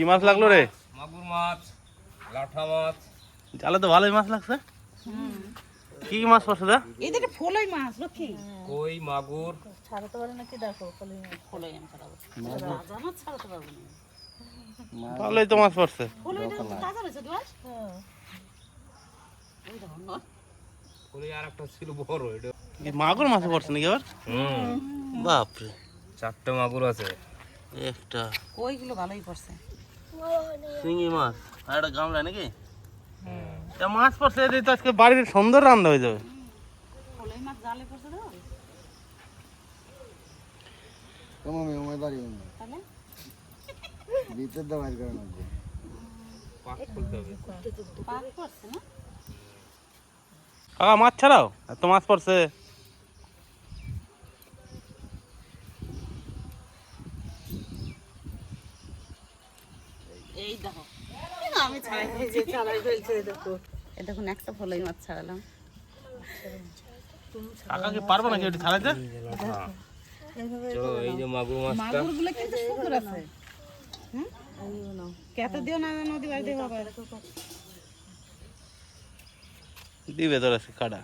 কি মাছ লাগল রে? মাগুর মাছ লাঠা মাছ। জালে তো ভালোই মাছ লাগছে। কি কি মাছ পড়ছে দা এই দেখে ফলই মাছ লক্ষ্মী কই মাগুর? ছাড়াতে পারে নাকি? দেখো ফলই মাছ। ফলই আমি ছাড়াবো। রাজা মাছ ছাড়াতে পারব না। ভালোই তো মাছ পড়ছে। ফলই তাজা রয়েছে দোয়াস ওই দেখো না কই আর একটা ছিল বড় এটা মাগুর মাছ পড়ছে নাকি আবার? হুম। বাপরে। চারটে মাগুর আছে। একটা। ওইগুলো ভালোই পড়ছে। শিঙি মাছ আর একটা গামলা নাকি? তা মাছ পড়ছে এই তো আজকে বাড়ির সুন্দর রান্না হয়ে যাবে। কাকা মাছ ছাড়াও? এত মাছ পড়ছে। এই দেখো। আমি ছাড়াই ফেলছি ছাড়াই ফেলছে দেখো। এই দেখুন একটা ফলই মাছ ছাড়ালাম। কাকা কি পারব নাকি ওটি ছাড়াইতে? চলো এই যে মাগুর মাছটা। মাগুরগুলো কিন্তু সুন্দর আছে। হুম? কেটে দিও না নদী বাড়িতে বাবা দিবে তোর আজকে কাটা।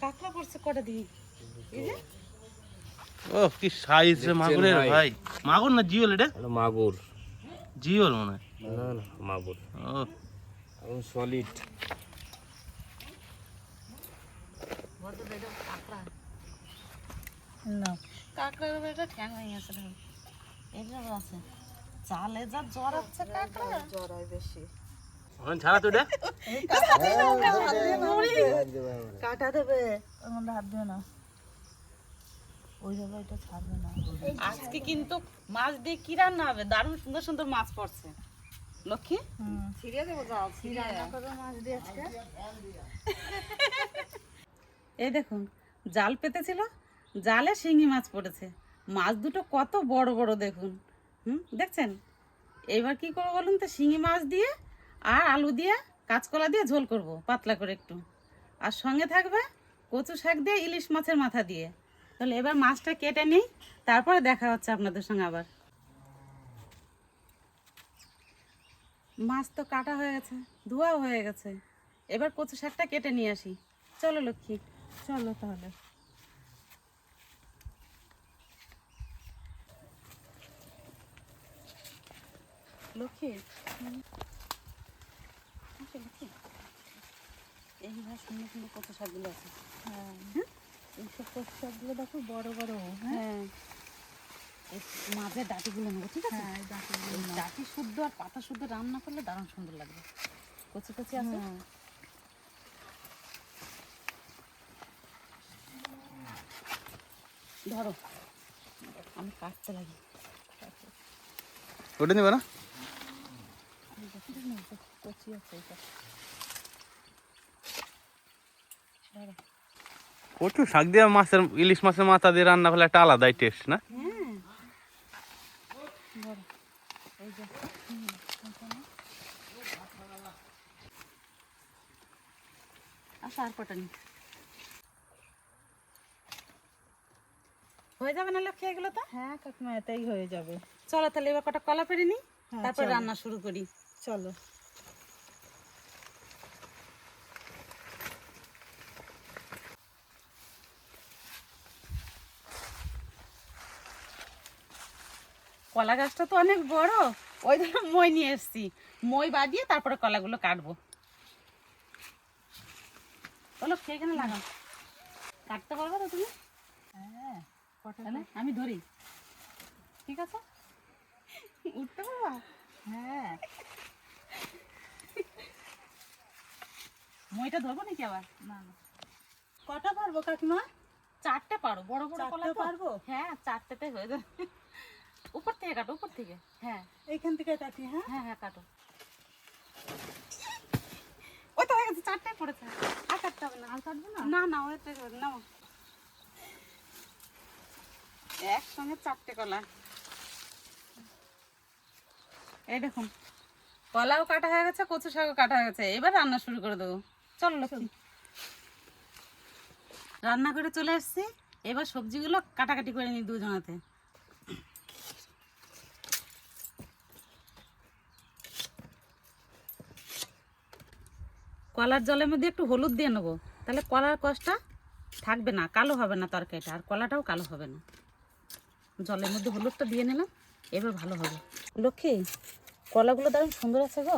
কাঁকড়া পড়ছে কটা দিই এই যে? ও কি সাইজ রে মাগুরের ভাই। ভাই। মাগুর না জিওল এটা? এটা মাগুর। জিওল মনে হয়। না না মাগুর। ও। সলিড না কাঁকড়ার বেটা ঠ্যাং হয়ে গেছে দেখো আছে। চালে যা জ্বর হচ্ছে কাঁকড়া। জ্বর হয় বেশি ওখানে ছাড়া তো এটা? কাটা দেবে। হাত দিও না। ওই জায়গায় এটা ছাড়বে না। আজকে কিন্তু মাছ দিয়ে কি রান্না হবে? দারুণ সুন্দর সুন্দর মাছ পড়ছে। লক্ষ্মী? ছিড়িয়ে দেবো যাও মাছ দিয়ে এই দেখুন জাল পেতেছিল জালে শিঙি মাছ পড়েছে। মাছ দুটো কত বড় বড় দেখুন। হুম দেখছেন? এবার কি করব বলুন তো? শিঙি মাছ দিয়ে আর আলু দিয়ে কাঁচকলা দিয়ে ঝোল করব পাতলা করে একটু। আর সঙ্গে থাকবে কচু শাক দিয়ে ইলিশ মাছের মাথা দিয়ে। তাহলে এবার মাছটা কেটে নিই তারপরে দেখা হচ্ছে আপনাদের সঙ্গে আবার। মাছ তো কাটা হয়ে গেছে ধোয়াও হয়ে গেছে। এবার কচু শাকটা কেটে নিয়ে আসি। চলো লক্ষ্মী চলো তাহলে। লক্ষ্মী। এইবার সুন্দর সুন্দর কচু শাকগুলো আছে। হ্যাঁ। এইসব কচু শাকগুলো দেখো বড় বড় হ্যাঁ? মাঝের ডাটিগুলো নেব ঠিক আছে? ডাটি শুদ্ধ আর পাতা শুদ্ধ রান্না করলে দারুণ সুন্দর লাগবে। কচি কচি আছে? ধরো। আমি কাটতে লাগি। ওটা নিবে না? কচি আছে এটা। ধরো। শাক দিয়ে মাছের ইলিশ মাছের মাথা দিয়ে রান্না করলে একটা আলাদাই টেস্ট না? হ্যাঁ নি হয়ে যাবে না লক্ষ্মী এগুলো তো? হ্যাঁ কাকিমা এটাই হয়ে যাবে। চলো তাহলে এবার কটা কলা পেরে নি হ্যাঁ, তারপর রান্না শুরু করি। চলো। কলা গাছটা তো অনেক বড়। ওই জন্য মই নিয়ে এসেছি। মই বাদিয়ে তারপরে কলাগুলো কাটবো। চলো এখানে লাগাও? কাটতে পারবে তো তুমি? হ্যাঁ আমি ধরি। ঠিক আছে? উঠতে পারবা? হ্যাঁ। মইটা ধরবো নাকি আবার? না না। কটা পারব কাকিমা? চারটে পারো বড় বড় কলা পারব? হ্যাঁ চারটেতে হয়ে যাবে। উপর থেকে কাটো উপর থেকে। হ্যাঁ। এইখান থেকে কাটি হ্যাঁ? হ্যাঁ হ্যাঁ কাটো। ওই তো হয়ে গেছে চারটায় পড়েছে। আর কাটতে হবে না আর কাটবো না? না না ওই তো নাও। একসঙ্গে চারটে কলা। এই দেখুন কলাও কাটা হয়ে গেছে কচু শাকও কাটা হয়ে গেছে। এবার রান্না শুরু করে দেবো। চলো লক্ষ্মী। রান্না করে চলে এসেছি। এবার সবজিগুলো কাটাকাটি করে নিই দুজনাতে। কলার জলের মধ্যে একটু হলুদ দিয়ে নেব। তাহলে কলার কষটা থাকবে না কালো হবে না তরকারিটা আর কলাটাও কালো হবে না। জলের মধ্যে হলুদটা দিয়ে নিলাম এবার ভালো হবে। লক্ষ্মী কলাগুলো দারুণ সুন্দর আছে গো।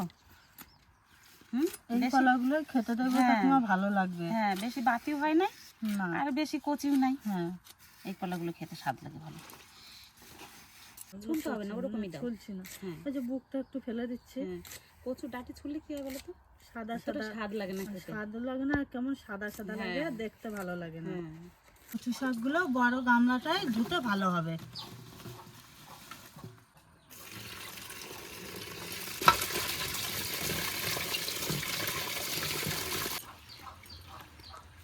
এই কলাগুলো খেতে হ্যাঁ। ভালো লাগবে। হ্যাঁ বেশি বাতিও হয় না না। আর বেশি কচিও নাই। হ্যাঁ। এই কলাগুলো খেতে স্বাদ লাগে ভালো। ছুলতে হবে না ওরকমই দাও। ফুলছি না। হ্যাঁ। ওই যে বুকটা একটু ফেলে দিচ্ছি। হ্যাঁ। কচু ডাটি ছুললে কি হয় বলো তো? সাদা সাদা স্বাদ লাগে না স্বাদ লাগে না কেমন সাদা সাদা লাগে হ্যাঁ। দেখতে ভালো লাগে না। হ্যাঁ। কচু শাকগুলো বড় গামলাটায় ধুতে ভালো হবে।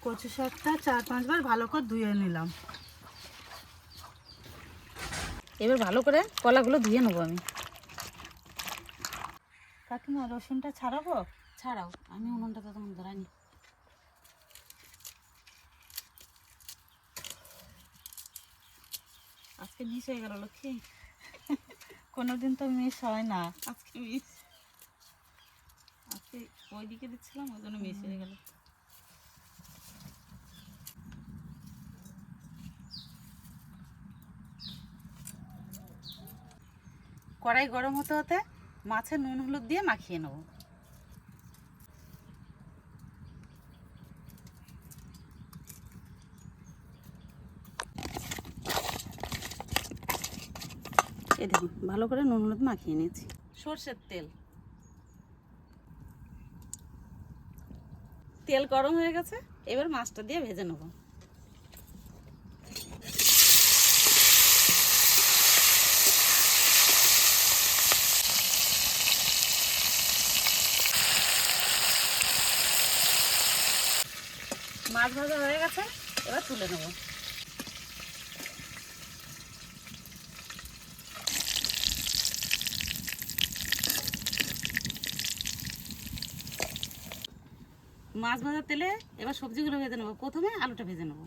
কচু শাকটা চার পাঁচবার ভালো করে ধুয়ে নিলাম। এবার ভালো করে কলাগুলো ধুয়ে নেব আমি। কাকিমা রসুনটা ছাড়াবো? ছাড়াও, আমি উনুনটা তো তখন ধরাইনি। আজকে মিস হয়ে গেল লক্ষ্মী। কোনোদিন তো মিস হয় না। আজকে মিস আজকে ওই দিকে দিচ্ছিলাম, ওই জন্য মিস হয়ে গেল। কড়াই গরম হতে হতে মাছে নুন, হলুদ দিয়ে মাখিয়ে নেব। এই দেখুন, ভালো করে নুন হলুদ মাখিয়ে নিয়েছি। সর্ষের তেল। তেল গরম হয়ে গেছে, এবার মাছটা দিয়ে ভেজে নেব। মাছ ভাজা হয়ে গেছে, এবার তুলে নেব। মাছ ভাজার তেলে এবার সবজিগুলো ভেজে নেব। প্রথমে আলুটা ভেজে নেব।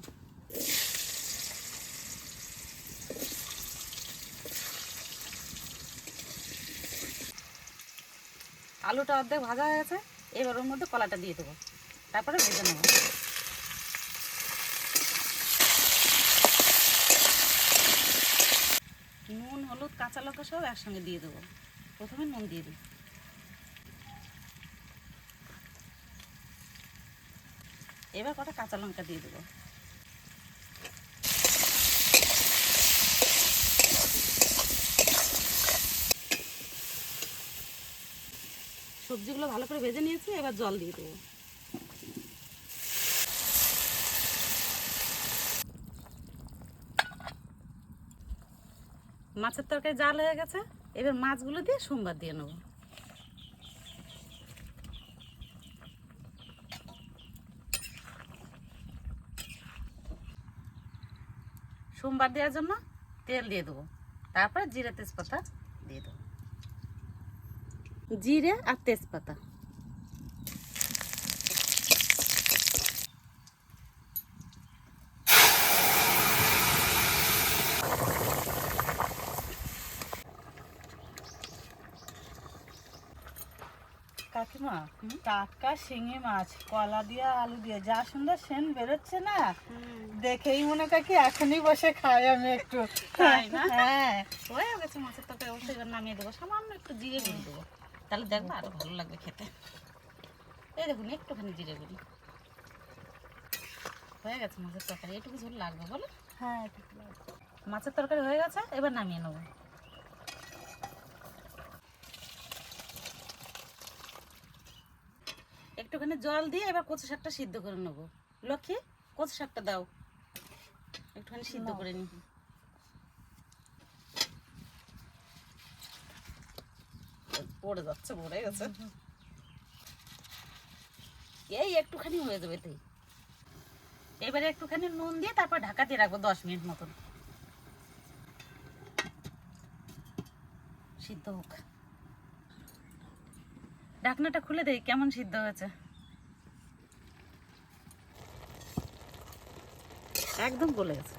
আলুটা অর্ধেক ভাজা হয়ে গেছে, এবার ওর মধ্যে কলাটা দিয়ে দেবো। তারপরে ভেজে নেব। নুন, হলুদ, কাঁচা লঙ্কা সব একসঙ্গে দিয়ে দেবো। প্রথমে নুন দিয়ে দিই। এবার কটা কাঁচা লঙ্কা দিয়ে দেবো। সবজিগুলো ভালো করে ভেজে নিয়েছি, এবার জল দিয়ে দেবো। মাছের তরকারি জাল হয়ে গেছে, এবার মাছগুলো দিয়ে সোমবার দিয়ে নেব। সোমবার দেওয়ার জন্য তেল দিয়ে দেবো। তারপরে জিরে তেজপাতা দিয়ে দেবো। জিরে আর তেজপাতা। কাকিমা টাটকা শিঙি মাছ কলা দিয়ে আলু দিয়ে যা সুন্দর সেন বেরোচ্ছে না? দেখেই মনে কাকি এখনই বসে খাই আমি একটু। তাই না? হ্যাঁ। হয়ে গেছে মাছের তরকারি অবশ্যই এবার নামিয়ে দেবো। সামান্য একটু জিরে গুঁড়ি দেবো। তাহলে দেখব আরও ভালো লাগবে খেতে। এই দেখুন একটুখানি জিরে গুঁড়ি। হয়ে গেছে মাছের তরকারি। এটুকু ঝোল লাগবে বলো? হ্যাঁ মাছের তরকারি হয়ে গেছে এবার নামিয়ে নেব। একটুখানি জল দিয়ে এবার কচু শাকটা সিদ্ধ করে নেব। লক্ষ্মী কচু শাকটা দাও। একটুখানি সিদ্ধ করে নি। পড়ে যাচ্ছে পড়ে গেছে। এই একটুখানি হয়ে যাবে তাই এবারে একটুখানি নুন দিয়ে তারপর ঢাকা দিয়ে রাখব দশ মিনিট মতন। সিদ্ধ হোক। ঢাকনাটা খুলে দেই কেমন সিদ্ধ হয়েছে? একদম গলে গেছে।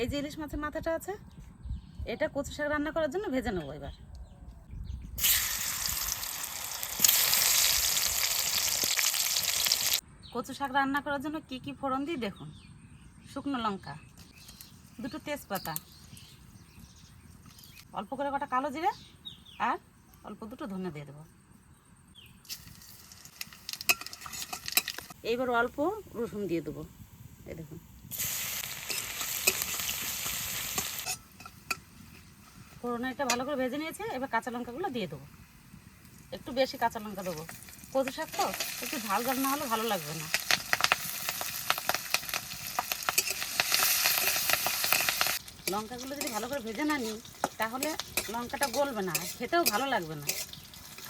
এই যে ইলিশ মাছের মাথাটা আছে, এটা কচু শাক রান্না করার জন্য ভেজে নেব এবার। কচু শাক রান্না করার জন্য কি কি ফোড়ন দিই দেখুন। শুকনো লঙ্কা, দুটো তেজপাতা, অল্প করে কটা কালো জিরে, আর অল্প দুটো ধনে দিয়ে দেবো। এইবার অল্প রসুন দিয়ে দেবো। এই দেখুন। ফোড়নে এটা ভালো করে ভেজে নিয়েছে, এবার কাঁচা লঙ্কাগুলো দিয়ে দেবো। একটু বেশি কাঁচা লঙ্কা দেবো। কচু শাক তো, একটু ঝাল ঝাল না হলে ভালো লাগবে না। লঙ্কাগুলো যদি ভালো করে ভেজে না নিই, তাহলে লঙ্কাটা গলবে না খেতেও ভালো লাগবে না।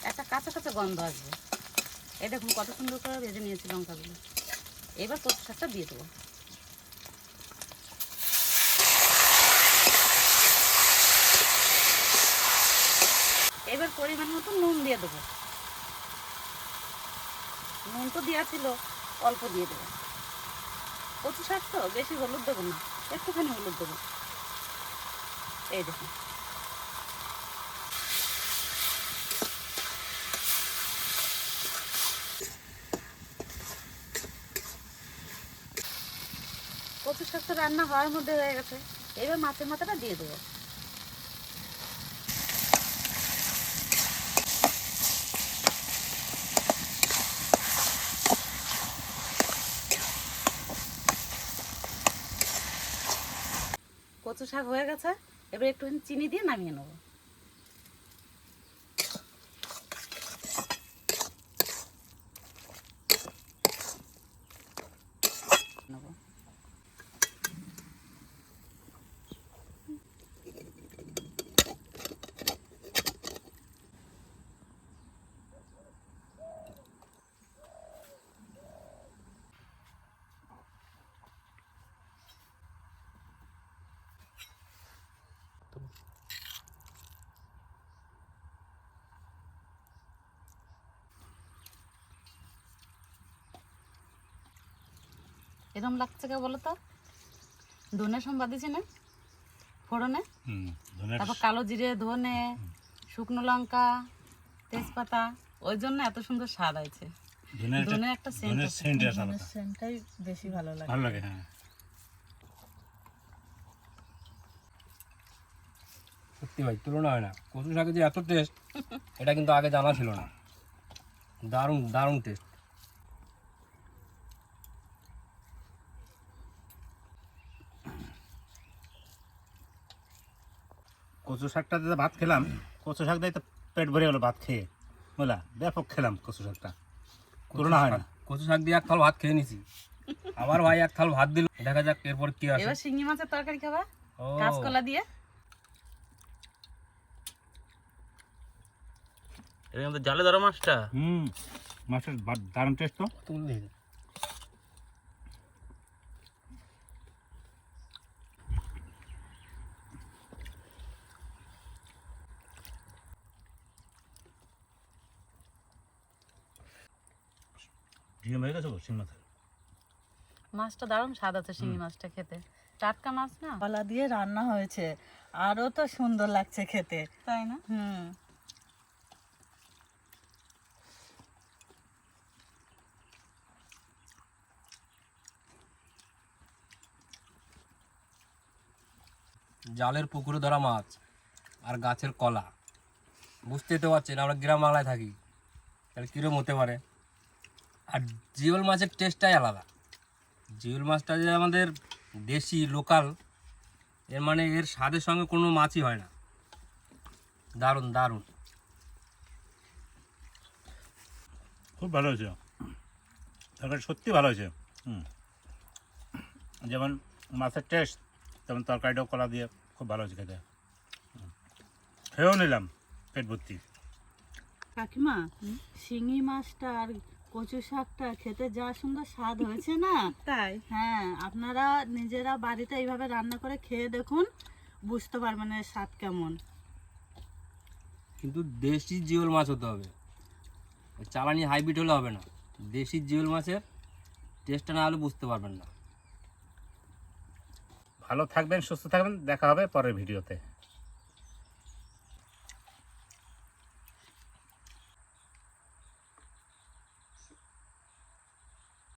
একটা কাঁচা কাঁচা গন্ধ আসবে। এই দেখুন কত সুন্দর করে ভেজে নিয়েছি লঙ্কাগুলো। এবার কচু শাকটা দিয়ে দেবো। এবার পরিমাণ মতো নুন দিয়ে দেবো। নুন তো দেওয়া ছিল, অল্প দিয়ে দেবো। কচু শাক তো বেশি হলুদ দেবো না, একটুখানি হলুদ দেবো। এই দেখুন। শাক রান্না হওয়ার মধ্যে হয়ে গেছে। এবার মাছের মাথাটা দিয়ে দেবো। কচু শাক হয়ে গেছে। এবার একটুখানি চিনি দিয়ে নামিয়ে নেব। এরম লাগছে কে বলো তো? ধনে সম্বাদ দিছি না? ফোড়নে? তারপর কালো জিরে ধনে শুকনো লঙ্কা তেজপাতা ওই জন্য এত সুন্দর স্বাদ আছে ধনে একটা সেন্ট আছে। সেন্টটাই বেশি ভালো লাগে। ভালো লাগে হ্যাঁ। সত্যি ভাই তুলনা হয় না। কচু শাকের যে এত টেস্ট এটা কিন্তু আগে জানা ছিল না। দারুণ দারুণ টেস্ট কচু শাকটা দিয়ে ভাত খেলাম কচু শাক দিয়ে তো পেট ভরে গেলো ভাত খেয়ে। বুঝলা? ব্যাপক খেলাম কচু শাকটা। তুলনা হয় না। কচু শাক দিয়ে এক থাল ভাত খেয়ে নিছি। আবার ভাই এক থাল ভাত দিল। দেখা যাক এরপর কি আসে। এবার শিঙি মাছের তরকারি খাবা? কাঁচকলা দিয়ে? এর মধ্যে জালে ধরা মাছটা। হুম মাছের দারুণ টেস্ট তো। তুল ঝিম হয়ে গেছে শিং মাছের। মাছটা দারুণ স্বাদ আছে শিঙি মাছটা খেতে। টাটকা মাছ না? কলা দিয়ে রান্না হয়েছে। আরও তো সুন্দর লাগছে খেতে। তাই না? হুম। জালের পুকুরে ধরা মাছ আর গাছের কলা। বুঝতেই তো পারছেন আমরা গ্রাম বাংলায় থাকি। তাহলে কীরকম হতে পারে? আর জিওল মাছের টেস্টটাই আলাদা। জিওল মাছটা যে আমাদের দেশি লোকাল এর মানে এর স্বাদের সঙ্গে কোনো মাছই হয় না। দারুণ দারুণ। খুব ভালো হয়েছে। তরকারি সত্যি ভালো হয়েছে। হুম। যেমন মাছের টেস্ট তেমন তরকারিটাও কলা দিয়ে খুব ভালো হয়েছে খেতে। খেয়েও নিলাম পেট ভর্তি। কাকিমা শিঙি মাছটা আর কচু শাকটা খেতে যা সুন্দর স্বাদ হয়েছে না? তাই? হ্যাঁ আপনারা নিজেরা বাড়িতে এইভাবে রান্না করে খেয়ে দেখুন বুঝতে পারবেন এর স্বাদ কেমন। কিন্তু দেশি জিওল মাছ হতে হবে। চালানি হাইব্রিড হলে হবে না। দেশি জিওল মাছের টেস্টটা না হলে বুঝতে পারবেন না। ভালো থাকবেন সুস্থ থাকবেন। দেখা হবে পরের ভিডিওতে।